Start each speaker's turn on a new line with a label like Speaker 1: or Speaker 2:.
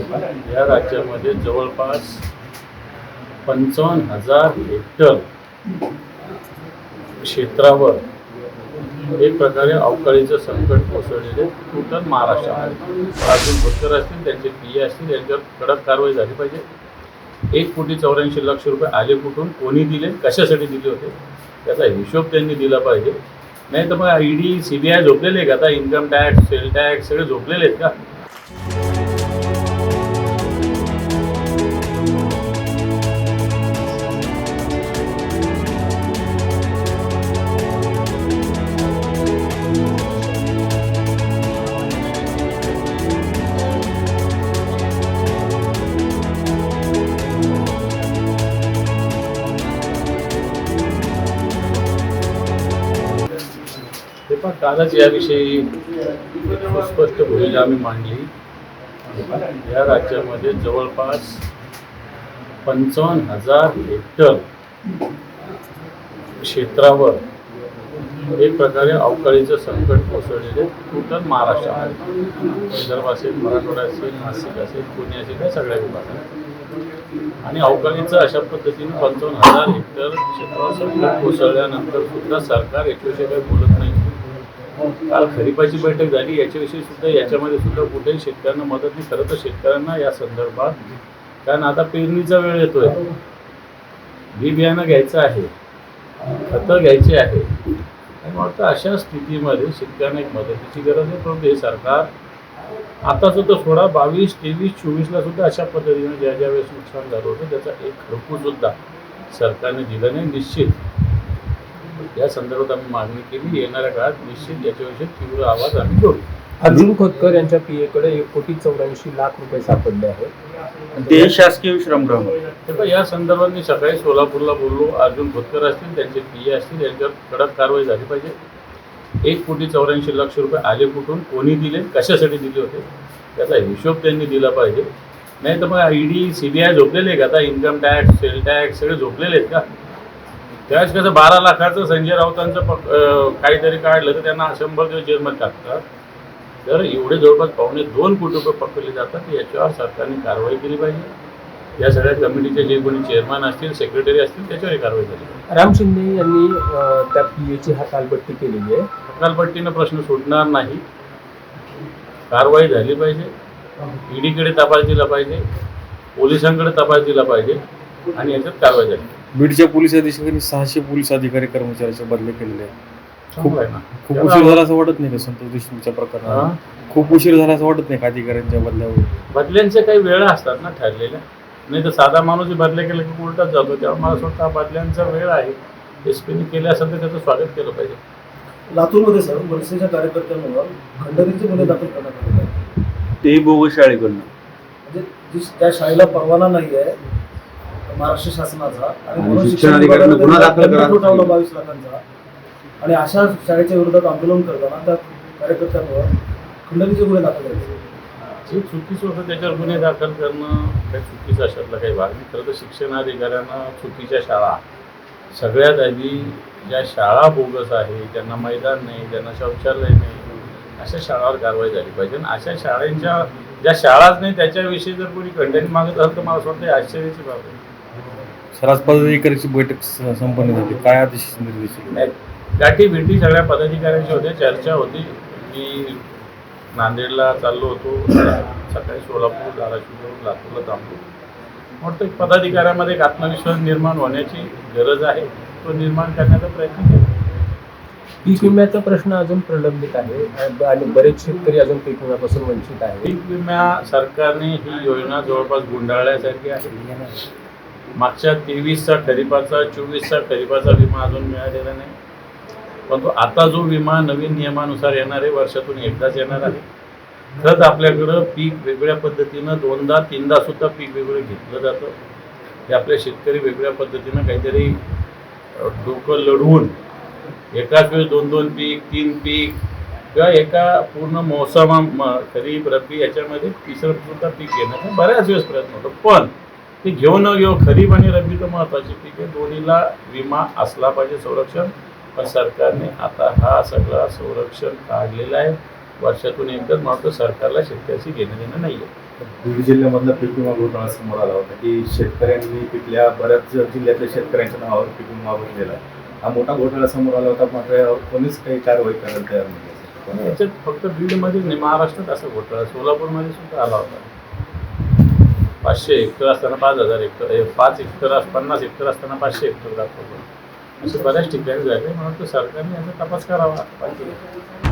Speaker 1: या राज्यामध्ये जवळपास पंचावन्न हजार हेक्टर क्षेत्रावर एक प्रकारे अवकाळीचं संकट कोसळलेले टोटल महाराष्ट्रामध्ये. अजून भक्तर असतील त्यांचे पी असतील यांच्यावर कडक कारवाई झाली पाहिजे. एक कोटी चौऱ्याऐंशी लक्ष रुपये आले कुठून कोणी दिले कशासाठी दिले होते त्याचा हिशोब त्यांनी दिला पाहिजे. नाही तर मग ईडी सी बी आय झोपलेले आहे का? आता इन्कम टॅक्स सेल टॅक्स सगळे झोपलेले आहेत का? पण कालच याविषयी स्पष्ट सुस्पष्ट भूमिका आम्ही मांडली. या राज्यामध्ये जवळपास पंचावन्न हजार हेक्टर क्षेत्रावर एक प्रकारे अवकाळीचं संकट कोसळलेले टोटल महाराष्ट्रामध्ये. विदर्भ असेल मराठवाडा असेल नाशिक असेल पुणे असेल या सगळ्या विभागात. आणि अवकाळीचं अशा पद्धतीने पंचावन्न हजार हेक्टर क्षेत्रावर संकट कोसळल्यानंतर सुद्धा सरकार याच्याविषयी काही बोलत नाही. काल खरीपाची बैठक झाली याच्याविषयी सुद्धा याच्यामध्ये सुद्धा कुठेही शेतकऱ्यांना मदत नाही. खरं तर शेतकऱ्यांना या संदर्भात कारण आता पेरणीचा वेळ येतोय. बी बियाणं घ्यायचं आहे खतं घ्यायची आहे. आणि आता अशा स्थितीमध्ये शेतकऱ्यांना एक मदतीची गरज आहे. परंतु हे सरकार आता सुद्धा सोळा बावीस तेवीस चोवीसला सुद्धा अशा पद्धतीने ज्या ज्या वेळेस नुकसान झालं होतं त्याचा एक खरपूर सुद्धा सरकारने दिलं नाही. निश्चित या संदर्भात आम्ही मागणी केली. येणाऱ्या काळात निश्चित याच्याविषयी तीव्र आवाज आम्ही करू
Speaker 2: अर्जुन खोतकर यांच्या पीएकडे एक कोटी चौऱ्याऐंशी लाख रुपये सापडले आहेत.
Speaker 3: ते शासकीय विश्रामगृह.
Speaker 1: तर या संदर्भात मी सकाळी सोलापूरला बोललो. अर्जुन खोतकर असतील त्यांचे पी असतील यांच्यावर कडक कारवाई झाली पाहिजे. एक कोटी चौऱ्याऐंशी लक्ष रुपये आले कुठून कोणी दिले कशासाठी दिले होते त्याचा हिशोब त्यांनी दिला पाहिजे. नाही तर मग ईडी सी बी आय झोपलेले आहे का? आता इन्कम टॅक्स सेल टॅक्स सगळे झोपलेले आहेत का? त्यावेळेस कसं बारा लाखाचं संजय राऊतांचं काहीतरी काढलं तर त्यांना शंभर दिवस जेलमध्ये टाकतात. तर एवढे जवळपास पावणे दोन कोटी रुपये पकडले जातात याच्यावर सरकारने कारवाई केली पाहिजे. या सगळ्या कमिटीचे जे कोणी चेअरमॅन असतील सेक्रेटरी असतील त्याच्यावर कारवाई झाली. पाहिजे
Speaker 2: राम शिंदे यांनी त्या पीएची हातालपट्टी केलेली आहे.
Speaker 1: हकालपट्टीनं प्रश्न सुटणार नाही. कारवाई झाली पाहिजे. ईडीकडे तपास दिला पाहिजे. पोलिसांकडे तपास दिला पाहिजे. आणि याच्यात कारवाई झाली.
Speaker 3: बीडच्या पोलीस अधीक्षकांनी सहाशे पोलीस अधिकारी कर्मचाऱ्याचे बदले केलेले आहेत.
Speaker 1: चांगलं आहे ना.
Speaker 3: खूप उशीर झाला असं वाटत नाही का संतोष देशमुखच्या? प्रकरणात खूप उशीर झाला असं वाटत नाही का अधिकाऱ्यांच्या बदल्यावर?
Speaker 1: बदल्यांच्या काही वेळा असतात ना ठरलेल्या नाही तर साधा माणूस बदल्या केला की उलटाच जातो. तेव्हा मला असं वाटतं हा बदल्यांचा वेळ आहे. एस पीने केले असेल तर त्याचं स्वागत केलं पाहिजे.
Speaker 4: लातूरमध्ये सर मनसेच्या कार्यकर्त्यांवर खंडणीचे गुन्हे दाखल करण्यात आले.
Speaker 3: तेही बोगस शाळेकडनं.
Speaker 4: म्हणजे त्या शाळेला परवाना नाही आहे महाराष्ट्र शासनाचा आणि
Speaker 3: शिक्षण अधिकाऱ्यांना गुन्हा दाखल करा.
Speaker 4: बावीस लाखांचा. आणि अशा शाळेच्या विरोधात आंदोलन करताना त्या कार्यकर्त्यांवर खंडणीचे गुन्हे दाखल
Speaker 1: जे चुकीचं होतं त्याच्यावर गुन्हे दाखल करणं काही चुकीचं अशातला काही भाग नाही. खरं तर शिक्षणाधिकाऱ्यांना चुकीच्या शाळा सगळ्यात आधी ज्या शाळा बोगस आहे ज्यांना मैदान नाही ज्यांना शौचालय नाही अशा शाळावर कारवाई झाली पाहिजे. आणि अशा शाळांच्या ज्या शाळाच नाही त्याच्याविषयी जर कोणी कंटेंट मागत असेल तर मला असं वाटतं आश्चर्याची बाब आहे.
Speaker 3: सरास पदाधिकाऱ्याची बैठक स- संपन्न झाली. काय आदेश निर्देश दिले?
Speaker 1: गाठी भेटी सगळ्या पदाधिकाऱ्यांच्या होत्या चर्चा होती. मी नांदेडला चाललो होतो सकाळी सोलापूर धाराशिव लातूरला थांबलो. एक पदाधिकाऱ्यामध्ये एक आत्मविश्वास निर्माण होण्याची गरज आहे. तो निर्माण करण्याचा प्रयत्न केला.
Speaker 2: पीक विम्याचा प्रश्न अजून प्रलंबित आहे आणि- आणि बरेच शेतकरी अजून पीक विम्यापासून वंचित आहे
Speaker 1: पीक विम्या सरकारने ही योजना जवळपास गुंडाळल्यासारखी आहे. मागच्या तेवीसचा खरीपाचा चोवीसचा खरीपाचा विमा अजून मिळालेला नाही. परंतु आता जो विमा नवीन नियमानुसार येणार आहे वर्षातून एकदाच येणार आहे. खरंच आपल्याकडं पीक वेगळ्या पद्धतीनं दोनदा तीनदा सुद्धा पीक वेगळं घेतलं जातं. हे आपले शेतकरी वेगळ्या पद्धतीनं काहीतरी डोकं लढवून एकाच वेळेस दोन दोन पीक तीन पीक किंवा एका पूर्ण मोसमा खरीप रब्बी याच्यामध्ये तिसरं सुद्धा पीक घेण्याचा बऱ्याच वेळेस प्रयत्न होतो. पण ते घेऊ न घेऊ खरीप आणि रब्बी तर महत्त्वाची पीक आहे. दोन्हीला विमा असला पाहिजे संरक्षण पण सरकारने आता हा सगळा संरक्षण काढलेला आहे. वर्षातून एकदाच वाटतं सरकारला शेतकऱ्याशी घेणं देणं नाही आहे
Speaker 5: बीड जिल्ह्यामधला पीक विमा घोटाळा समोर आला होता की शेतकऱ्यांनी तिथल्या बऱ्याच जिल्ह्यातल्या शेतकऱ्यांच्या नावावर पीक विमा भरलेला आहे. हा मोठा घोटाळा समोर आला होता मात्र यावर कोणीच काही कारवाई करायला तयार नाही
Speaker 1: याच्यात फक्त बीडमध्ये नाही महाराष्ट्रात असा घोटाळा सोलापूरमध्ये सुद्धा आला होता. पाचशे हेक्टर असताना पाच हजार हेक्टर हे पाच हेक्टर अस- पन्नास हेक्टर असताना पाचशे हेक्टर दाखवतो. असे बऱ्याच ठिकाणी झाले म्हणून तो सरकारने याचा तपास करावा. पाहिजे